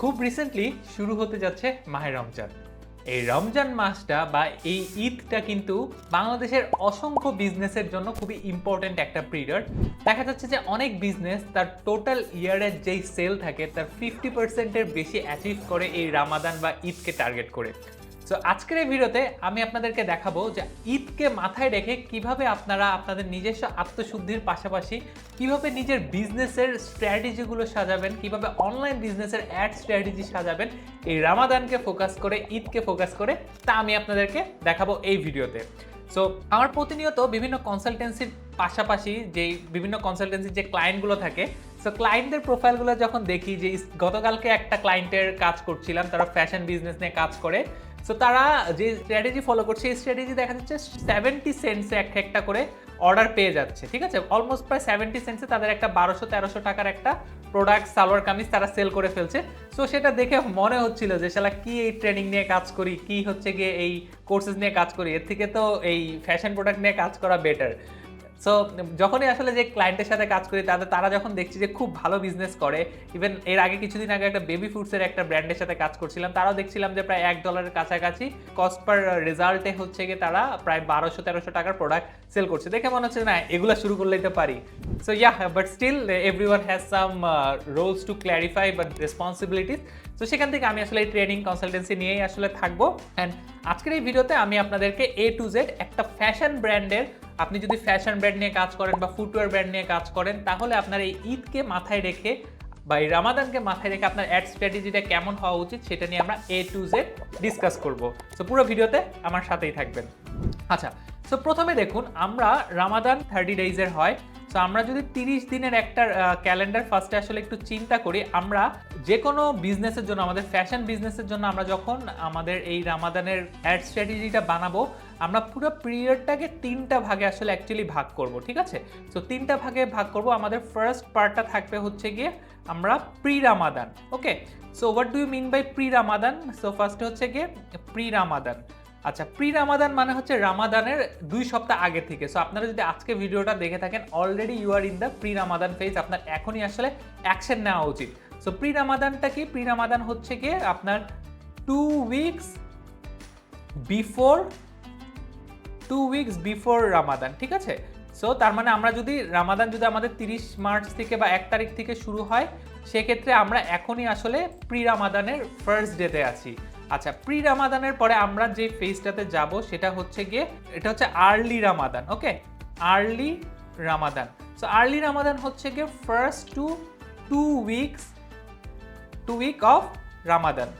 খুব রিসেন্টলি শুরু হতে যাচ্ছে মাহে রমজান। এই রমজান মাসটা বা এই ঈদটা কিন্তু বাংলাদেশের অসংখ্য বিজনেসের জন্য খুবই ইম্পর্ট্যান্ট একটা পিরিয়ড দেখা যাচ্ছে যে অনেক বিজনেস তার টোটাল ইয়ারের যেই সেল থাকে, তার ফিফটি পার্সেন্টের বেশি অ্যাচিভ করে এই রামাদান বা ঈদকে টার্গেট করে। সো আজকের এই ভিডিওতে আমি আপনাদেরকে দেখাবো যে ঈদকে মাথায় রেখে কীভাবে আপনারা আপনাদের নিজস্ব আত্মশুদ্ধির পাশাপাশি কীভাবে নিজের বিজনেসের স্ট্র্যাটেজিগুলো সাজাবেন, কীভাবে অনলাইন বিজনেসের অ্যাড স্ট্র্যাটেজি সাজাবেন, এই রামাদানকে ফোকাস করে, ঈদকে ফোকাস করে, তা আমি আপনাদেরকে দেখাবো এই ভিডিওতে। সো আমার প্রতিনিয়ত বিভিন্ন কনসালটেন্সির পাশাপাশি যেই বিভিন্ন কনসালটেন্সির যে ক্লায়েন্টগুলো থাকে সো ক্লায়েন্টদের প্রোফাইলগুলো যখন দেখি যে গতকালকে একটা ক্লায়েন্টের কাজ করছিলাম, তারা ফ্যাশন বিজনেস নিয়ে কাজ করে সো তারা যে স্ট্র্যাটেজি ফলো করছে, এই স্ট্র্যাটেজি দেখা যাচ্ছে সেভেন্টি সেন্টসে এক একটা করে অর্ডার পেয়ে যাচ্ছে, ঠিক আছে? অলমোস্ট প্রায় সেভেন্টি সেন্টসে তাদের একটা বারোশো, তেরোশো টাকার একটা প্রোডাক্ট সালোয়ার কামিজ তারা সেল করে ফেলছে। সো সেটা দেখে মনে হচ্ছিল যে, শালা, কি এই ট্রেনিং নিয়ে কাজ করি, কি হচ্ছে গিয়ে এই কোর্সেস নিয়ে কাজ করি? এর থেকে তো এই ফ্যাশন প্রোডাক্ট নিয়ে কাজ করা বেটার সো যখনই আসলে যে ক্লায়েন্টের সাথে কাজ করি, তাদের, তারা যখন দেখছি যে খুব ভালো বিজনেস করে ইভেন এর আগে কিছুদিন আগে একটা বেবি ফুডসের একটা ব্র্যান্ডের সাথে কাজ করছিলাম, তারাও দেখছিলাম যে প্রায় এক ডলারের কাছাকাছি কস্ট পার রেজাল্টে হচ্ছে গিয়ে তারা প্রায় বারোশো, তেরোশো টাকার প্রোডাক্ট সেল করছে। দেখে মনে হচ্ছে না, এগুলো শুরু করলে তো পারি। So yeah but still everyone has some roles to clarify but responsibilities তো সেখান থেকে আমি আসলে এই ট্রেনিং কনসালটেন্সি নিয়েই আসলে থাকব। অ্যান্ড আজকের এই ভিডিওতে আমি আপনাদেরকে এ টু জেড একটা ফ্যাশন ব্র্যান্ডের আপনি যদি ফ্যাশন ব্র্যান্ড নিয়ে কাজ করেন বা ফুটওয়্যার ব্র্যান্ড নিয়ে কাজ করেন, তাহলে আপনার এই ঈদকে মাথায় রেখে বা এই রামাদানকে মাথায় রেখে আপনার অ্যাড স্ট্র্যাটেজিটা কেমন হওয়া উচিত সেটা নিয়ে আমরা এ টু জেড ডিসকাস করব। সো পুরো ভিডিওতে আমার সাথেই থাকবেন। আচ্ছা সো প্রথমে দেখুন, আমরা রামাদান থার্টি ডেইজের হয়। সো আমরা যদি তিরিশ দিনের একটা ক্যালেন্ডার ফার্স্টে আসলে একটু চিন্তা করি, আমরা যে কোনো বিজনেসের জন্য, আমাদের ফ্যাশন বিজনেসের জন্য আমরা যখন আমাদের এই রামাদানের অ্যাড স্ট্র্যাটেজিটা বানাবো, আমরা পুরো পিরিয়ডটাকে তিনটা ভাগে আসলে অ্যাকচুয়ালি ভাগ করব, ঠিক আছে? সো তিনটা ভাগে ভাগ করব। আমাদের ফার্স্ট পার্টটা থাকবে হচ্ছে গিয়ে আমরা pre Ramadan okay so what do you mean by pre Ramadan so first হচ্ছে গিয়ে প্রি রামাদান আচ্ছা প্রি রামাদান মানে হচ্ছে রামাদানের দুই সপ্তাহ আগে থেকে। সো আপনারা যদি আজকে ভিডিওটা দেখে থাকেন already you are in the pre Ramadan phase আপনার এখনই আসলে অ্যাকশন নেওয়া উচিত। সো প্রি রামাদানটা কি? প্রি রামাদান হচ্ছে গিয়ে আপনার two weeks before two weeks before Ramadan ঠিক আছে? সো তার মানে আমরা যদি রামাদান যদি আমাদের তিরিশ মার্চ থেকে বা এক তারিখ থেকে শুরু হয়, সেক্ষেত্রে আমরা এখনই আসলে প্রি রামাদানের ফার্স্ট ডেতে আছি। আচ্ছা প্রি রামাদানের পরে আমরা যে ফেজটাতে যাব সেটা হচ্ছে গিয়ে, এটা হচ্ছে early Ramadan okay early Ramadan so early Ramadan হচ্ছে গিয়ে first two two weeks two week of Ramadan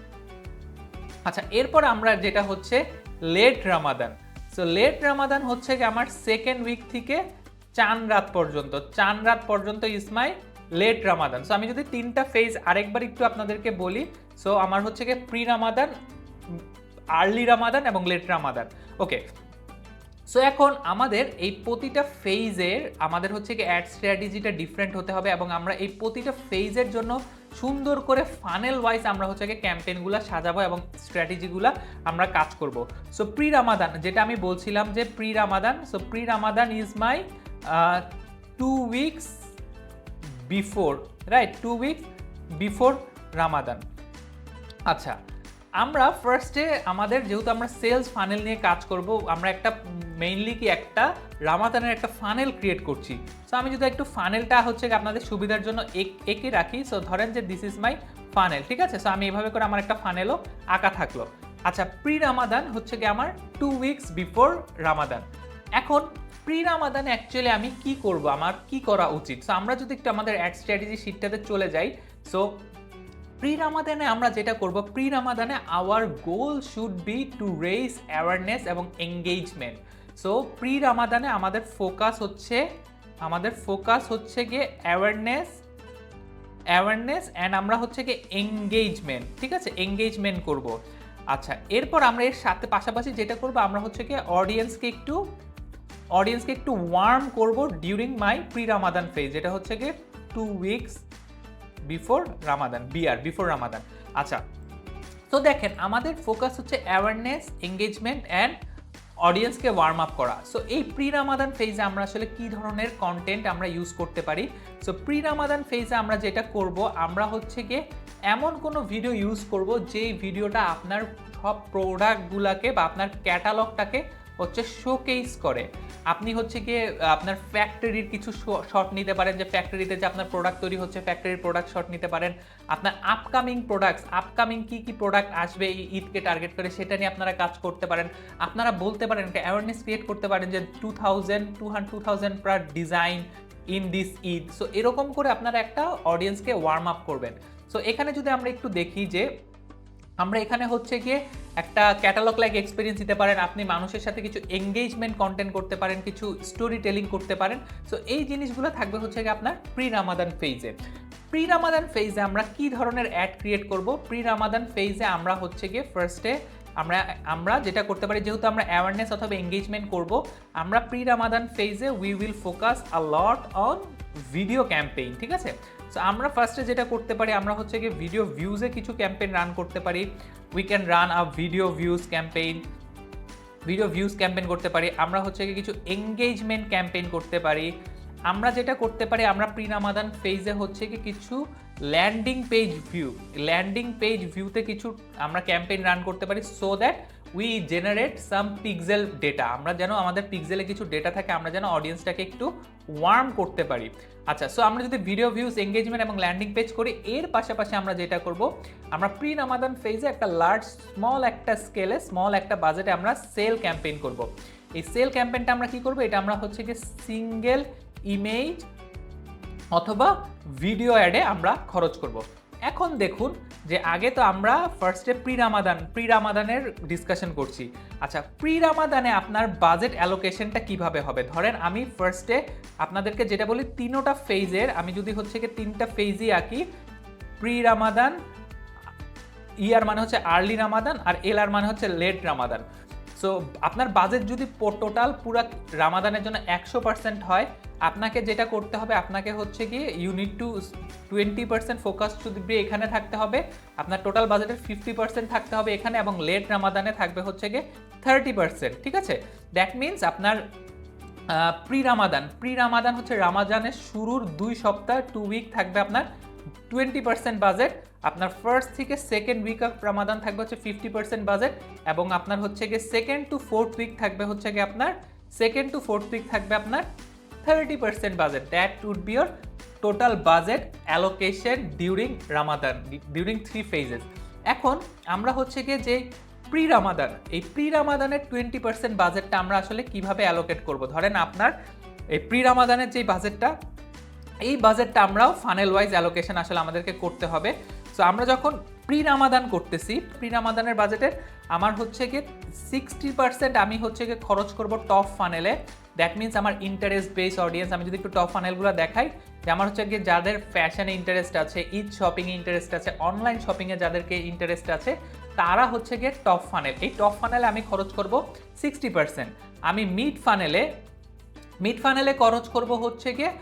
আচ্ছা এরপর আমরা যেটা হচ্ছে late Ramadan so late Ramadan হচ্ছে কি আমার সেকেন্ড উইক থেকে চান রাত পর্যন্ত। চান রাত পর্যন্ত is my late Ramadan so আমি যদি তিনটা ফেজ আরেকবার একটু আপনাদেরকে বলি সো আমার হচ্ছে কি প্রি রামাদান আর্লি রামাদান এবং লেট রামাদান ওকে সো এখন আমাদের এই প্রতিটা ফেজের আমাদের হচ্ছে কি অ্যাড স্ট্র্যাটেজিটা ডিফারেন্ট হতে হবে এবং আমরা এই প্রতিটা ফেজের জন্য সুন্দর করে ফানেল ওয়াইজ আমরা হচ্ছে কি ক্যাম্পেইনগুলো সাজাবো এবং স্ট্র্যাটেজিগুলো আমরা কাজ করব। সো প্রি রামাদান যেটা আমি বলছিলাম যে pre Ramadan so pre Ramadan is my two weeks before right two weeks before Ramadan আচ্ছা আমরা ফার্স্টে আমাদের যেহেতু আমরা সেলস ফানেল নিয়ে কাজ করব, আমরা একটা মেইনলি কি একটা রামাদানের একটা ফানেল ক্রিয়েট করছি। সো আমি যদি একটু ফানেলটা হচ্ছে আপনাদের সুবিধার জন্য এক, একে রাখি সো ধরেন যে দিস ইজ মাই ফানেল ঠিক আছে? সো আমি এভাবে করে আমার একটা ফানেলও আঁকা থাকল। আচ্ছা প্রি রামাদান হচ্ছে কি আমার টু উইকস বিফোর রামাদান এখন প্রি রামাদান অ্যাকচুয়ালি আমি কি করব? আমার কি করা উচিত? সো আমরা যদি একটু আমাদের অ্যাড স্ট্র্যাটেজি শিটটাতে চলে যাই সো প্রি রামাদানে আমরা যেটা করব pre রামাদানে our goal should be to raise awareness এবং এঙ্গেজমেন্ট সো প্রি রামাদানে আমাদের ফোকাস হচ্ছে, আমাদের ফোকাস হচ্ছে গিয়ে অ্যাওয়ারনেস অ্যাওয়ারনেস অ্যান্ড আমরা হচ্ছে গিয়ে এঙ্গেজমেন্ট ঠিক আছে? এঙ্গেজমেন্ট করব। আচ্ছা এরপর আমরা এর সাথে পাশাপাশি যেটা করব, আমরা হচ্ছে গিয়ে অডিয়েন্সকে একটু অডিয়েন্সকে একটু ওয়ার্ম করব during my pre Ramadan phase যেটা হচ্ছে গিয়ে টু উইকস বিফোর রামাদান বিআর বিফোর রামাদান আচ্ছা তো দেখেন, আমাদের ফোকাস হচ্ছে অ্যাওয়ারনেস এঙ্গেজমেন্ট অ্যান্ড অডিয়েন্সকে ওয়ার্ম আপ করা। সো এই প্রি রামাদান ফেজে আমরা আসলে কি ধরনের কন্টেন্ট আমরা ইউজ করতে পারি? সো প্রি রামাদান ফেজে আমরা যেটা করব, আমরা হচ্ছে গিয়ে এমন কোনো ভিডিও ইউজ করব, যেই ভিডিওটা আপনার সব প্রোডাক্টগুলোকে বা আপনার ক্যাটালগটাকে হচ্ছে শোকেস করে। আপনি হচ্ছে গিয়ে আপনার ফ্যাক্টরির কিছু শট নিতে পারেন, যে ফ্যাক্টরিতে যে আপনার প্রোডাক্ট তৈরি হচ্ছে ফ্যাক্টরির প্রোডাক্ট শট নিতে পারেন। আপনার আপকামিং প্রোডাক্টস আপকামিং কি কি প্রোডাক্ট আসবে এই ঈদকে টার্গেট করে, সেটা নিয়ে আপনারা কাজ করতে পারেন। আপনারা বলতে পারেন, একটা অ্যাওয়ারনেস ক্রিয়েট করতে পারেন যে two thousand two hundred two thousand per design in this Eid so এরকম করে আপনারা একটা অডিয়েন্সকে ওয়ার্ম আপ করবেন। সো এখানে যদি আমরা একটু দেখি যে, আমরা এখানে হচ্ছে গিয়ে একটা ক্যাটালগ লাইক এক্সপিরিয়েন্স দিতে পারেন, আপনি মানুষের সাথে কিছু এঙ্গেজমেন্ট কন্টেন্ট করতে পারেন, কিছু স্টোরি টেলিং করতে পারেন। সো এই জিনিসগুলো থাকবে হচ্ছে আপনার প্রি রামাদান ফেজে প্রি রামাদান ফেজে আমরা কি ধরনের অ্যাড ক্রিয়েট করব? প্রি রামাদান ফেজে আমরা হচ্ছে গিয়ে ফার্স্টে আমরা আমরা যেটা করতে পারি, যেহেতু আমরা অ্যাওয়ারনেস অথবা এঙ্গেজমেন্ট করব, আমরা প্রি রামাদান ফেজে we will focus a lot on video campaign ঠিক আছে? সো আমরা ফার্স্টে যেটা করতে পারি, আমরা হচ্ছে গিয়ে ভিডিও ভিউজে কিছু ক্যাম্পেইন রান করতে পারি। We can run a video views campaign video views campaign করতে পারি। আমরা হচ্ছে গিয়ে কিছু এঙ্গেজমেন্ট ক্যাম্পেইন করতে পারি। আমরা যেটা করতে পারি, আমরা প্রি রামাদান ফেজে হচ্ছে কি কিছু landing page view landing page ভিউতে কিছু আমরা ক্যাম্পেইন রান করতে পারি so that we generate some pixel data আমরা যেন আমাদের পিক্সেলে কিছু ডেটা থাকে, আমরা যেন অডিয়েন্সটাকে একটু ওয়ার্ম করতে পারি। আচ্ছা সো আমরা যদি ভিডিও ভিউজ এঙ্গেজমেন্ট এবং ল্যান্ডিং পেজ করি, এর পাশাপাশি আমরা যেটা করব, আমরা প্রি নামাদান ফেজে একটা লার্জ স্মল একটা স্কেলে স্মল একটা বাজেটে আমরা সেল ক্যাম্পেইন করব। এই সেল ক্যাম্পেইনটা আমরা কি করব? এটা আমরা হচ্ছে কি সিঙ্গেল ইমেজ অথবা ভিডিও অ্যাডে আমরা খরচ করব। এখন দেখুন যে আগে তো আমরা ফার্স্টে প্রি রামাদান প্রি রামাদানের ডিসকাশন করছি। আচ্ছা প্রি রামাদানে আপনার বাজেট অ্যালোকেশনটা কীভাবে হবে? ধরেন আমি ফার্স্টে আপনাদেরকে যেটা বলি, তিনোটা ফেজের আমি যদি হচ্ছে কি তিনটা ফেজই আঁকি প্রি রামাদান ইয়ার মানে হচ্ছে আর্লি রামাদান আর এল আর মানে হচ্ছে লেট রামাদান সো আপনার বাজেট যদি টোটাল পুরা রামাদানের জন্য একশো পার্সেন্ট হয়, আপনাকে যেটা করতে হবে, আপনাকে হচ্ছে গিয়ে unit to twenty percent focus যদি এখানে থাকতে হবে। আপনার টোটাল বাজেটের ফিফটি পার্সেন্ট থাকতে হবে এখানে এবং লেট রামাদানে থাকবে হচ্ছে গিয়ে থার্টি পার্সেন্ট ঠিক আছে? দ্যাট মিনস আপনার প্রি রামাদান প্রি রামাদান হচ্ছে রামাদানের শুরুর দুই সপ্তাহ টু উইক থাকবে আপনার টোয়েন্টি পার্সেন্ট বাজেট আপনার ফার্স্ট থেকে সেকেন্ড উইক অফ রামাদান থাকবে হচ্ছে ফিফটি পার্সেন্ট বাজেট এবং আপনার হচ্ছে গিয়ে সেকেন্ড টু ফোর্থ উইক থাকবে হচ্ছে গিয়ে আপনার সেকেন্ড টু ফোর্থ উইক থাকবে আপনার thirty percent budget that would be your total budget allocation during Ramadan during three phases এখন আমরা হচ্ছে গিয়ে যে প্রি রামাদান এই প্রি রামাদানের টোয়েন্টি পার্সেন্ট বাজেটটা আমরা আসলে কীভাবে অ্যালোকেট করব? ধরেন আপনার এই প্রি রামাদানের যে বাজেটটা এই বাজেটটা আমরাও ফানেল ওয়াইজ অ্যালোকেশন আসলে আমাদেরকে করতে হবে। সো আমরা যখন প্রি রামাদান করতেছি প্রি রামাদানের বাজেটের আমার হচ্ছে গিয়ে সিক্সটি পার্সেন্ট আমি হচ্ছে গিয়ে খরচ করব টপ ফানেলে দ্যাট মিনস আমার ইন্টারেস্ট বেস অডিয়েন্স আমি যদি একটু টপ ফানেলগুলো দেখাই, যে আমার হচ্ছে গিয়ে যাদের ফ্যাশনে ইন্টারেস্ট আছে, ঈদ শপিংয়ে ইন্টারেস্ট আছে অনলাইন শপিংয়ে যাদেরকে ইন্টারেস্ট আছে, তারা হচ্ছে গিয়ে টপ ফানেল এই টপ ফানেলে আমি খরচ করব সিক্সটি পার্সেন্ট আমি মিড ফানেলে মিড ফানেলে খরচ করব হচ্ছে গিয়ে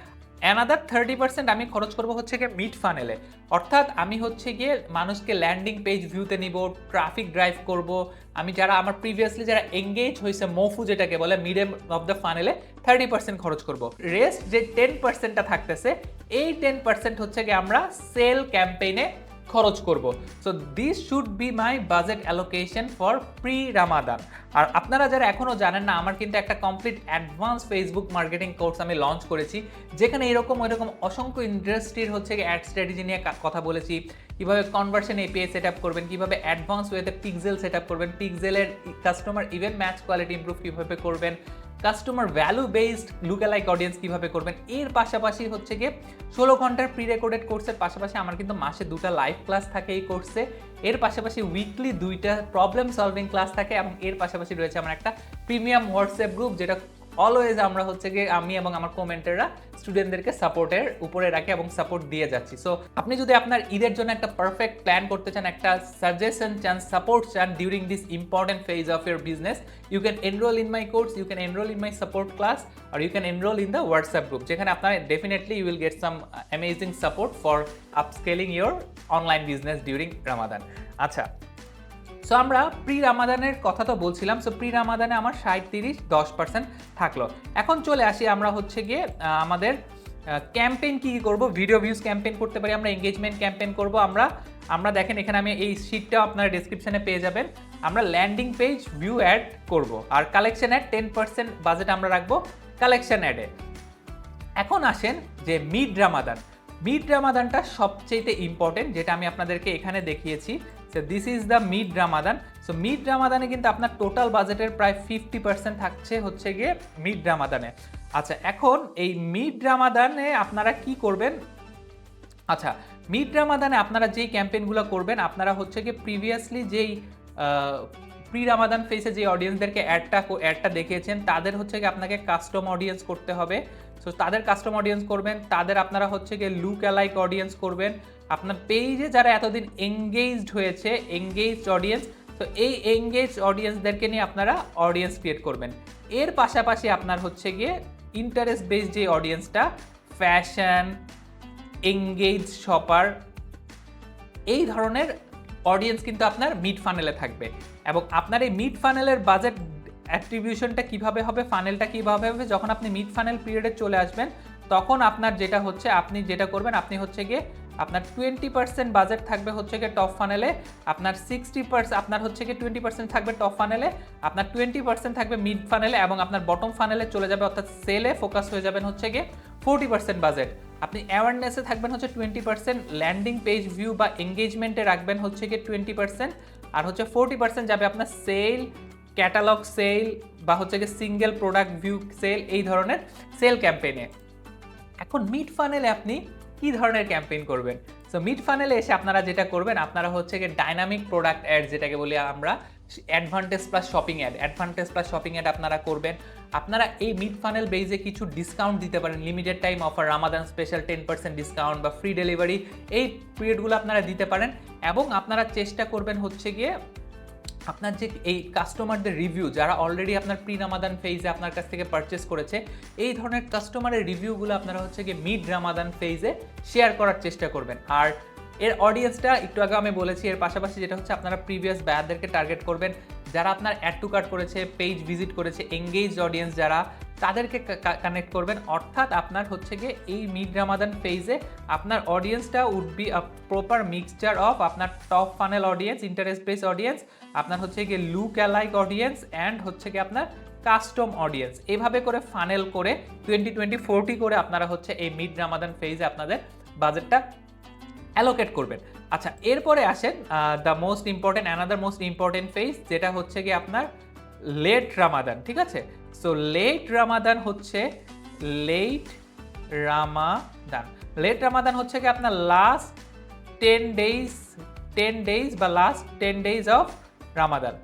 অ্যানাদার থার্টি পার্সেন্ট আমি খরচ করব হচ্ছে গিয়ে মিড ফানেলে অর্থাৎ আমি হচ্ছে গিয়ে মানুষকে ল্যান্ডিং পেজ ভিউতে নিব ট্রাফিক ড্রাইভ করব। আমি যারা আমার প্রিভিয়াসলি যারা এঙ্গেজ হয়েছে মফু যেটাকে বলে মিডিয়াম অফ দ্য ফানেলে থার্টি পার্সেন্ট খরচ করব। রেস্ট যে টেন পার্সেন্টটা থাকতেছে, এই টেন পার্সেন্ট হচ্ছে গিয়ে আমরা সেল ক্যাম্পেইনে খরচ করব। So this should be my budget allocation for pre Ramadan আর আপনারা যারা এখনও জানেন না, আমার কিন্তু একটা complete advance Facebook marketing course আমি লঞ্চ করেছি, যেখানে এরকম, ওইরকম অসংখ্য ইন্ডাস্ট্রির হচ্ছে অ্যাড স্ট্র্যাটেজি নিয়ে কথা বলেছি। কীভাবে কনভার্সন এপিআই সেট আপ করবেন, কীভাবে অ্যাডভান্স ওয়েতে পিক্সেল সেট আপ করবেন পিক্সেলের customer event match quality improve কীভাবে করবেন customer value based lookalike audience কীভাবে করবেন? এর পাশাপাশি হচ্ছে গিয়ে ষোলো ঘণ্টার প্রি রেকর্ডেড কোর্সের পাশাপাশি আমার কিন্তু মাসে দুটা লাইভ ক্লাস থাকে এই কোর্সে এর পাশাপাশি উইকলি দুইটা প্রবলেম সলভিং ক্লাস থাকে এবং এর পাশাপাশি রয়েছে আমার একটা প্রিমিয়াম হোয়াটসঅ্যাপ গ্রুপ যেটা অলওয়েজ আমরা হচ্ছে গিয়ে আমি এবং আমার কমেন্টাররা স্টুডেন্টদেরকে সাপোর্টের উপরে রাখি এবং সাপোর্ট দিয়ে যাচ্ছি। সো আপনি যদি আপনার ঈদের জন্য একটা পারফেক্ট প্ল্যান করতে চান, একটা সাজেশন চান সাপোর্ট চান during this important phase of year business you can enroll in my course you can enroll in my support class R you can enroll in the WhatsApp group যেখানে আপনার definitely you will get some amazing support for upscaling your online business during Ramadan আচ্ছা so আমরা pre রামাদানের কথা তো বলছিলাম so pre রামাদানে আমার ষাট তিরিশ দশ পার্সেন্ট থাকল। এখন চলে আসি আমরা হচ্ছে গিয়ে আমাদের ক্যাম্পেইন কি কি করব ভিডিও ভিউজ ক্যাম্পেইন করতে পারি, আমরা এঙ্গেজমেন্ট ক্যাম্পেইন করব, আমরা আমরা দেখেন এখানে আমি এই শিটটাও আপনার ডিসক্রিপশনে পেয়ে যাবেন। আমরা ল্যান্ডিং পেজ ভিউ অ্যাড করব, আর collection ad ten percent budget আমরা রাখব কালেকশন অ্যাডে এখন আসেন যে মিড রামাদান মিড রামাদানটা সবচেয়ে ইম্পর্টেন্ট যেটা আমি আপনাদেরকে এখানে দেখিয়েছি। So this is the mid Ramadan so mid রামাদানে কিন্তু আপনার টোটাল বাজেটের প্রায় ফিফটি পার্সেন্ট থাকছে হচ্ছে গিয়ে মিড রামাদানে আচ্ছা এখন এই মিড রামাদানে আপনারা কি করবেন? আচ্ছা মিড রামাদানে আপনারা যেই ক্যাম্পেইনগুলো করবেন, আপনারা হচ্ছে কি প্রিভিয়াসলি যেই প্রি রামাদান ফেসে যে অডিয়েন্সদেরকে অ্যাডটা অ্যাডটা দেখিয়েছেন, তাদের হচ্ছে গিয়ে আপনাকে কাস্টম অডিয়েন্স করতে হবে। সো তাদের কাস্টম অডিয়েন্স করবেন, তাদের আপনারা হচ্ছে গিয়ে লুক অ্যালাইক অডিয়েন্স করবেন। আপনার পেজে যারা এতদিন এঙ্গেজড হয়েছে এঙ্গেজড অডিয়েন্স তো এই এঙ্গেজ অডিয়েন্সদেরকে নিয়ে আপনারা অডিয়েন্স ক্রিয়েট করবেন। এর পাশাপাশি আপনার হচ্ছে গিয়ে ইন্টারেস্ট বেসড যে অডিয়েন্সটা ফ্যাশন এঙ্গেজ শপার এই ধরনের অডিয়েন্স কিন্তু আপনার মিড ফানেলে থাকবে। এবং আপনার এই মিড ফানেলের বাজেট অ্যাট্রিবিউশনটা কীভাবে হবে ফানেলটা কীভাবে হবে, যখন আপনি মিড ফানেল পিরিয়ডে চলে আসবেন, তখন আপনার যেটা হচ্ছে, আপনি যেটা করবেন, আপনি হচ্ছে গিয়ে আপনার টোয়েন্টি পার্সেন্ট বাজেট থাকবে হচ্ছে গিয়ে টপ ফানেলে আপনার সিক্সটি পার্সেন্ট আপনার হচ্ছে গিয়ে টোয়েন্টি পার্সেন্ট থাকবে টপ ফানেলে আপনার টোয়েন্টি পার্সেন্ট থাকবে মিড ফানেলে এবং আপনার বটম ফানেলে চলে যাবে, অর্থাৎ সেলে ফোকাস হয়ে যাবেন হচ্ছে গিয়ে ফোর্টি পার্সেন্ট বাজেট আপনি অ্যাওয়ারনেসে থাকবেন হচ্ছে twenty percent landing page view বা এঙ্গেজমেন্টে রাখবেন হচ্ছে গিয়ে টোয়েন্টি পার্সেন্ট আর হচ্ছে ফোর্টি পার্সেন্ট যাবে আপনার সেল ক্যাটালগ সেল বা হচ্ছে গিয়ে সিঙ্গেল প্রোডাক্ট ভিউ সেল এই ধরনের সেল ক্যাম্পেইনে এখন মিড ফানেলে আপনি কি ধরনের ক্যাম্পেইন করবেন? সো মিড ফানেলে এসে আপনারা যেটা করবেন, আপনারা হচ্ছে গিয়ে ডাইনামিক প্রোডাক্ট অ্যাড যেটাকে বলি আমরা advantage plus shopping ad advantage plus shopping ad আপনারা করবেন। আপনারা এই মিড ফানেল বেজে কিছু ডিসকাউন্ট দিতে পারেন limited time offer Ramadan special ten percent discount বা ফ্রি ডেলিভারি এই পিরিয়ডগুলো আপনারা দিতে পারেন এবং আপনারা চেষ্টা করবেন হচ্ছে গিয়ে আপনার যে এই কাস্টমারদের রিভিউ যারা অলরেডি আপনার প্রি রামাদান ফেজে আপনার কাছ থেকে পারচেস করেছে, এই ধরনের কাস্টমারের রিভিউগুলো আপনারা হচ্ছে গিয়ে মিড রামাদান ফেজে শেয়ার করার চেষ্টা করবেন। আর এর অডিয়েন্সটা একটু আগে আমি বলেছি, এর পাশাপাশি যেটা হচ্ছে আপনারা প্রিভিয়াস বায়ারদেরকে টার্গেট করবেন। যারা আপনার অ্যাড টু কার্ট করেছে পেজ ভিজিট করেছে এঙ্গেজ অডিয়েন্স যারা তাদেরকে কানেক্ট করবেন। অর্থাৎ আপনার হচ্ছে গিয়ে এই মিড রামাদান ফেজে আপনার অডিয়েন্সটা would be proper mixture of আপনার top funnel audience interest base audience আপনার হচ্ছে গিয়ে লুক অ্যালাইক অডিয়েন্স অ্যান্ড হচ্ছে গিয়ে আপনার কাস্টম অডিয়েন্স এভাবে করে ফানেল করে টোয়েন্টি টোয়েন্টি ফোরটি করে আপনারা হচ্ছে এই মিড রামাদান ফেজে আপনাদের বাজেটটা অ্যালোকেট করবেন। আচ্ছা এরপরে আসেন the most important another most important phase যেটা হচ্ছে গিয়ে আপনার লেট রামাদান ঠিক আছে? সো লেট রামাদান হচ্ছে লেট রামাদান লেট রামাদান হচ্ছে কি আপনার last ten days ten days বা last ten days of Ramadan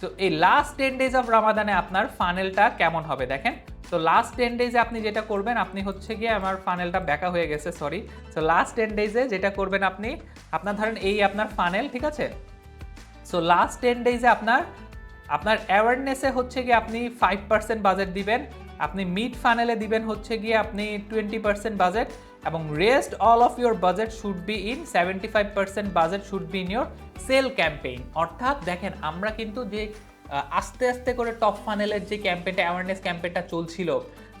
তো এই লাস্ট টেন ডেজ অফ রামাদানে আপনার ফানেলটা কেমন হবে দেখেন? তো লাস্ট টেন ডেজে আপনি যেটা করবেন, আপনি হচ্ছে গিয়ে আমার ফানেলটা ব্যাকা হয়ে গেছে সরি সো লাস্ট টেন ডেজে যেটা করবেন আপনি, আপনার ধরেন এই আপনার ফানেল ঠিক আছে? সো লাস্ট টেন ডেজে আপনার আপনার অ্যাওয়ারনেসে হচ্ছে গিয়ে আপনি ফাইভ পার্সেন্ট বাজেট দিবেন, আপনি মিড ফানেলে দিবেন হচ্ছে গিয়ে আপনি টোয়েন্টি পার্সেন্ট বাজেট এবং rest all of your budget should be in seventy five percent budget should be in your sale campaign অর্থাৎ দেখেন, আমরা কিন্তু যে আস্তে আস্তে করে টপ ফানেলের যে ক্যাম্পেইনটা অ্যাওয়ারনেস ক্যাম্পেইনটা চলছিল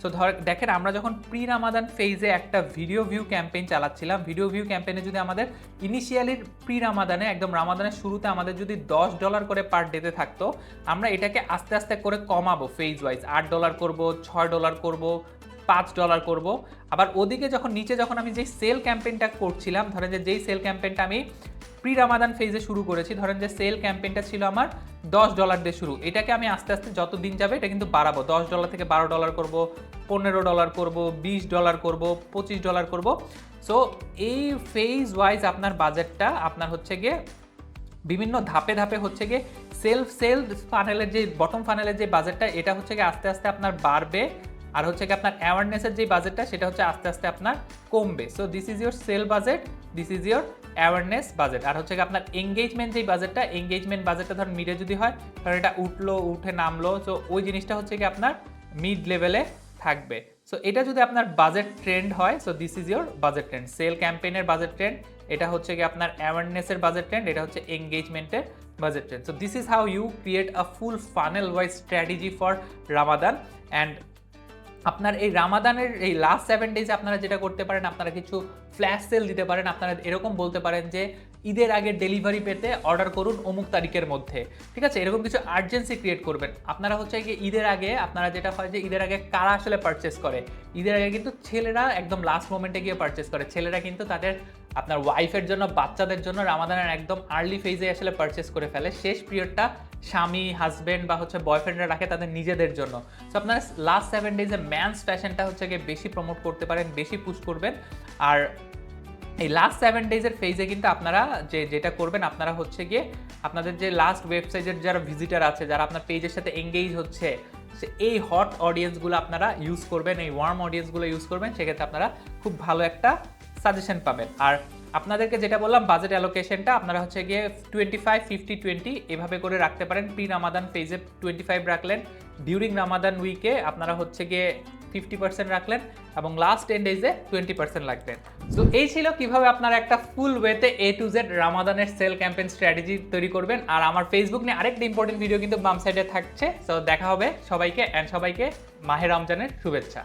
সো ধর, দেখেন আমরা যখন প্রি রামাদান ফেজে একটা ভিডিও ভিউ ক্যাম্পেইন চালাচ্ছিলাম ভিডিও ভিউ ক্যাম্পেইনে যদি আমাদের ইনিশিয়ালি প্রি রামাদানে একদম রামাদানের শুরুতে আমাদের যদি দশ ডলার করে পার ডেতে থাকতো, আমরা এটাকে আস্তে আস্তে করে কমাবো ফেজ ওয়াইজ আট ডলার করব, ছয় ডলার করব পাঁচ ডলার করব। আবার ওদিকে যখন, নিচে যখন আমি যেই সেল ক্যাম্পেইনটা করছিলাম, ধরেন যে যেই সেল ক্যাম্পেইনটা আমি প্রি রামাদান ফেজে শুরু করেছি, ধরেন যে সেল ক্যাম্পেইনটা ছিল আমার দশ ডলার দিয়ে শুরু। এটাকে আমি আস্তে আস্তে যত দিন যাবে, এটা কিন্তু বাড়াবো। দশ ডলার থেকে বারো ডলার করব, পনেরো ডলার করব, বিশ ডলার করব, পঁচিশ ডলার করব। সো এই ফেজ ওয়াইজ আপনার বাজেটটা আপনার হচ্ছে গিয়ে বিভিন্ন ধাপে ধাপে হচ্ছে গিয়ে সেলফ সেল ফানেলের যে বটম ফানেলের যে বাজেটটা এটা হচ্ছে গিয়ে আস্তে আস্তে আপনার বাড়বে। আর হচ্ছে কি আপনার অ্যাওয়ারনেসের যে বাজেটটা সেটা হচ্ছে আস্তে আস্তে আপনার কমবে। So this is your sale budget this is your awareness budget আর হচ্ছে কি আপনার এঙ্গেজমেন্ট যেই বাজেটটা এঙ্গেজমেন্ট বাজেটটা ধরুন মিডে যদি হয় ধরুন এটা উঠল, উঠে নামলো। সো ওই জিনিসটা হচ্ছে কি আপনার মিড লেভেলে থাকবে। সো এটা যদি আপনার বাজেট ট্রেন্ড হয় so this is your budget trend sale ক্যাম্পেইনের budget trend এটা হচ্ছে কি আপনার অ্যাওয়ারনেসের বাজেট ট্রেন্ড এটা হচ্ছে এঙ্গেজমেন্টের budget trend so this is how you create a full funnel wise strategy for Ramadan and আপনার এই রামাদানের এই লাস্ট সেভেন ডেজে আপনারা যেটা করতে পারেন, আপনারা কিছু ফ্ল্যাশ সেল দিতে পারেন, আপনারা এরকম বলতে পারেন যে ঈদের আগে ডেলিভারি পেতে অর্ডার করুন অমুক তারিখের মধ্যে। ঠিক আছে? এরকম কিছু আর্জেন্সি ক্রিয়েট করবেন। আপনারা হচ্ছে কি ঈদের আগে আপনারা যেটা হয় যে ঈদের আগে কারা আসলে পারচেস করে? ঈদের আগে কিন্তু ছেলেরা একদম লাস্ট মোমেন্টে গিয়ে পারচেস করে। ছেলেরা কিন্তু তাদের আপনার ওয়াইফের জন্য, বাচ্চাদের জন্য রামাদানের একদম আর্লি ফেজে আসলে পারচেস করে ফেলে। শেষ পিরিয়ডটা স্বামী হাজবেন্ড বা হচ্ছে বয়ফ্রেন্ডরা রাখে তাদের নিজেদের জন্য। সো আপনারা লাস্ট সেভেন ডেজে ম্যানস ফ্যাশনটা হচ্ছে গিয়ে বেশি প্রমোট করতে পারেন, বেশি পুশ করবেন। আর এই লাস্ট সেভেন ডেজের ফেজে কিন্তু আপনারা যে, যেটা করবেন, আপনারা হচ্ছে গিয়ে আপনাদের যে লাস্ট ওয়েবসাইটের যারা ভিজিটার আছে, যারা আপনার পেজের সাথে এঙ্গেজ হচ্ছে এই হট অডিয়েন্সগুলো আপনারা ইউজ করবেন, এই ওয়ার্ম অডিয়েন্সগুলো ইউজ করবেন, সেক্ষেত্রে আপনারা খুব ভালো একটা সাজেশন পাবেন। আর আপনাদেরকে যেটা বললাম বাজেট অ্যালোকেশনটা আপনারা হচ্ছে গিয়ে টোয়েন্টি ফাইভ ফিফটি টোয়েন্টি এভাবে করে রাখতে পারেন। প্রি রামাদান ফেজে টোয়েন্টি ফাইভ রাখলেন। ডিউরিং রামাদান উইকে আপনারা হচ্ছে গিয়ে ফিফটি পার্সেন্ট রাখলেন এবং লাস্ট টেন ডেজে টোয়েন্টি পার্সেন্ট রাখবেন সো এই ছিল কীভাবে আপনারা একটা ফুল ওয়েতে এ টু জেড রামাদানের সেল ক্যাম্পেন স্ট্র্যাটেজি তৈরি করবেন। আর আমার ফেসবুক নিয়ে আরেকটা ইম্পর্টেন্ট ভিডিও কিন্তু বাম সাইডে থাকছে। সো দেখা হবে সবাইকে অ্যান্ড সবাইকে মাহে রমজানের শুভেচ্ছা।